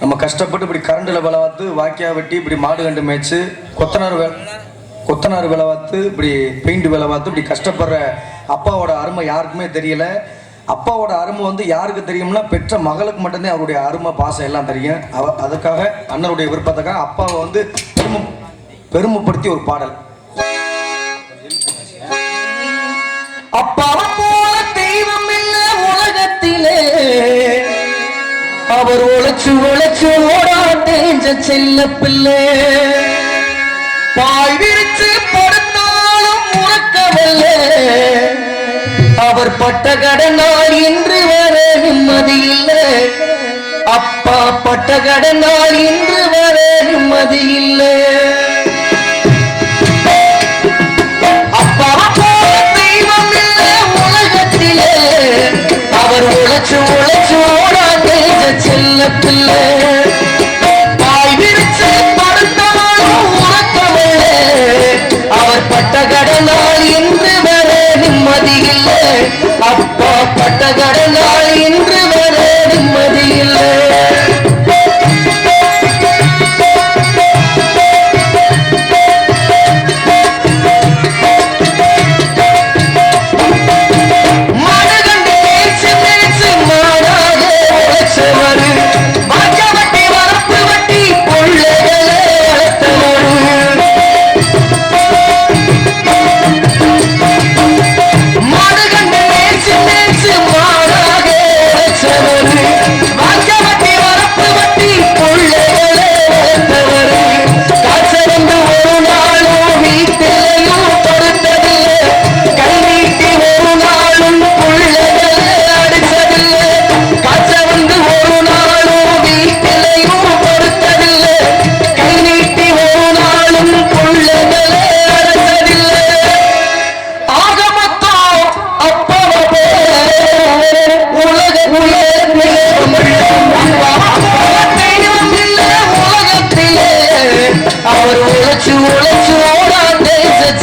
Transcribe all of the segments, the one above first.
நம்ம கஷ்டப்பட்டு இப்படி கரண்டில் வேலை பார்த்து வாக்கியா வெட்டி இப்படி மாடு கண்டு மேய்ச்சு கொத்தனார் வேலை கொத்தனார் வேலை பார்த்து இப்படி பெயிண்ட் வேலை பார்த்து இப்படி கஷ்டப்படுற அப்பாவோட அருமை யாருக்குமே தெரியல. அப்பாவோட அருமை வந்து யாருக்கு தெரியும்னா பெற்ற மகளுக்கு மட்டும்தான் அவருடைய அருமை பாசம் எல்லாம் தெரியும். அவ அதுக்காக அண்ணனுடைய விருப்பத்துக்காக அப்பாவை வந்து பெருமை பெருமைப்படுத்தி ஒரு பாடல். அப்பாவை அவர் உழைச்சு உழைச்சு ஓடாட்டேஞ்ச செல்ல பிள்ளை. பாய் விரிச்சு படுத்தாலும் உறக்கவில்லை. அவர் பட்ட கடனால் இன்று வர நிம்மதி இல்லை. அப்பா பட்ட கடனால் இன்று வர நிம்மதி இல்லை. ஏற்றில்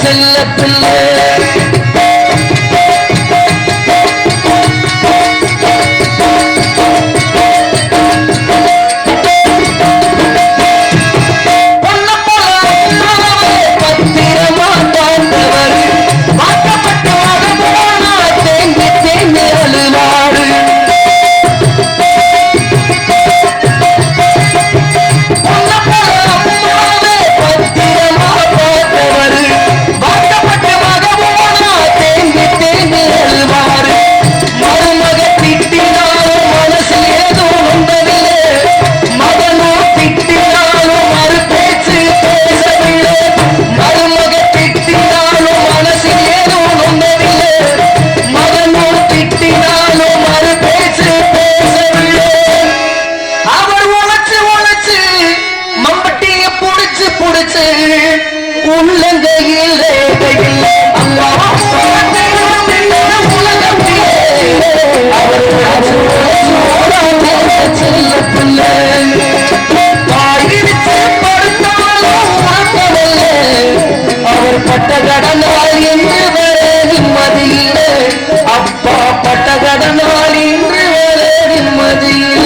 செல்ல பிள்ளை. Yeah.